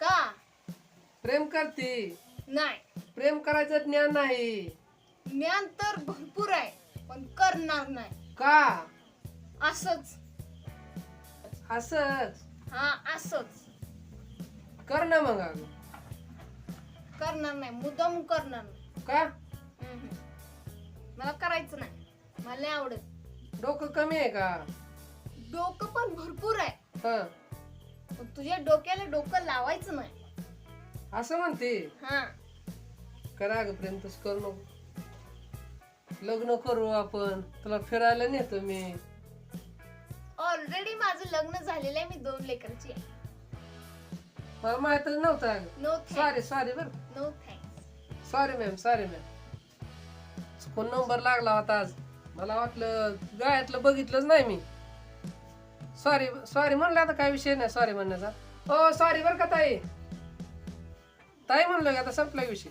का? प्रेम करते. नाही. प्रेम करायचं ज्ञान नाही. ज्ञान तर भरपूर आहे पण करणार नाही. का? असंच. असंच? हा असंच. कर ना मग अगं. करणार नाही मुद्दाम करणार नाही. का? हम्म. मला करायचं नाही मला नाही आवडत. डोकं कमी आहे का? डोकं पण भरपूर आहे. हा. तुझ्या डोक्याला डोकं लावायचं नाही. असं म्हणते? हा. करा अगं प्रेम तसं करू नको. लग्न करू आपण. तुला फिरायला नेतो मी. ऑलरेडी माझं लग्न झालेलं आहे मी दोन लेकरची आहे. मला माहितच नव्हतं अगं. नो सॉरी सॉरी बरं. No thanks sorry ma'am sorry ma'am चुकून नंबर लागला होता आज. मला वाटलं गायातलं बघितलंच नाही मी. सॉरी सॉरी म्हणलं आता काय विषय नाही सॉरी म्हणण्याचा. ओ सॉरी बरं का ताई. ताई म्हणलं आता संपला विषय.